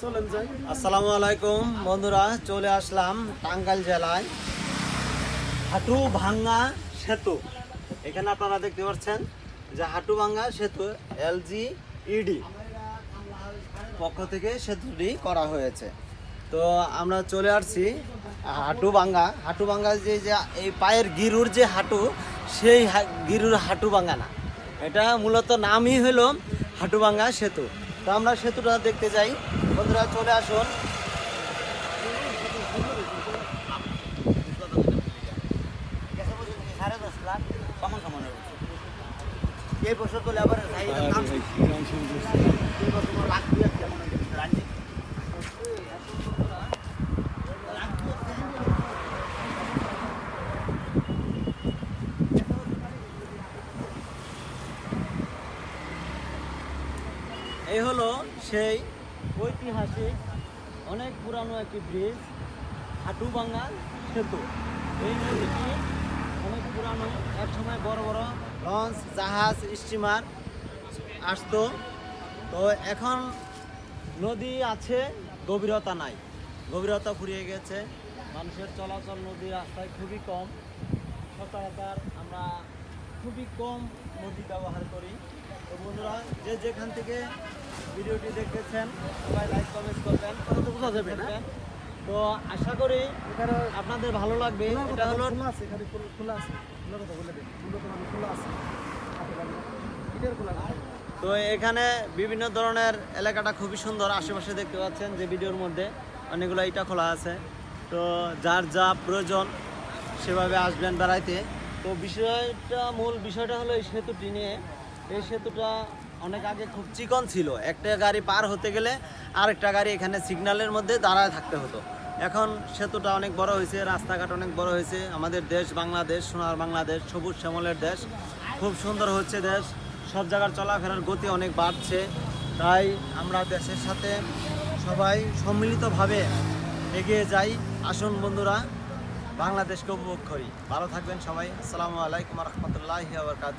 চলেন যাই আসসালামু আলাইকুম বন্ধুরা, চলে আসলাম টাঙ্গাইল জেলায়। হাটু ভাঙ্গা সেতু। এখানে আপনারা দেখতে পাচ্ছেন যে হাটু ভাঙ্গা সেতু, এলজি, ইডি পক্ষ থেকে সেতুটি করা হয়েছে। তো আমরা চলে আসছি হাটু ভাঙ্গা হাটু ভাঙ্গা যে যে এই পায়ের গিরুর যে হাঁটু, সেই গিরুর হাঁটু ভাঙ্গা না। এটা মূলত নামই হলো হাটুভাঙ্গা সেতু। তো আমরা সেতুটা দেখতে যাই। বন্ধুরা চলে আসুন। এই বছর তো লেবার এই হলো সেই ঐতিহাসিক, অনেক পুরানো একটি ব্রিজ হাটু হাটুভাঙ্গা সেতু। এই নদীটি অনেক পুরানো এক সময় বড় বড় লঞ্চ, জাহাজ, স্টিমার আসতো। তো এখন নদী আছে, গভীরতা নাই। গভীরতা ফুরিয়ে গেছে। মানুষের চলাচল নদী রাস্তায় খুবই কম। সচরাচর আমরা খুবই কম নদী ব্যবহার করি। তো বন্ধুরা যে যেখান থেকে ভিডিওটি দেখতেছেন সবাই লাইক কমেন্ট করবেন। তো বোঝা যাবে তো আশা করি এখানে আপনাদের ভালো লাগবে। এটা হলো খোলা আছে এখানে খোলা- খোলা আছে। খোলা কথা বলে দেন খোলা আছে। তো এখানে বিভিন্ন ধরনের এলাকাটা খুবই সুন্দর। আশেপাশে দেখতে পাচ্ছেন যে ভিডিওর মধ্যে অনেকগুলো ইটা খোলা আছে। তো যার যা প্রয়োজন সেভাবে আসবেন বেড়াইতে। তো বিষয়টা, মূল বিষয়টা হলো এই সেতুটি নিয়ে। এই সেতুটা অনেক আগে খুব চিকন ছিল। একটা গাড়ি পার হতে গেলে আরেকটা গাড়ি এখানে সিগন্যালের মধ্যে দাঁড়ায় থাকতে হতো। এখন সেতুটা অনেক বড় হয়েছে, রাস্তাঘাট অনেক বড় হয়েছে। আমাদের দেশ বাংলাদেশ, সোনার বাংলাদেশ, সবুজ শ্যামলের দেশ। খুব সুন্দর হচ্ছে দেশ। সব জায়গার চলাফেরার গতি অনেক বাড়ছে। তাই আমরা দেশের সাথে সবাই সম্মিলিতভাবে এগিয়ে যাই। আসুন বন্ধুরা বাংলাদেশকে উপভোগ করি। ভালো থাকবেন সবাই। আসসালামু আলাইকুম রহমতুল্লাহ আবরকাত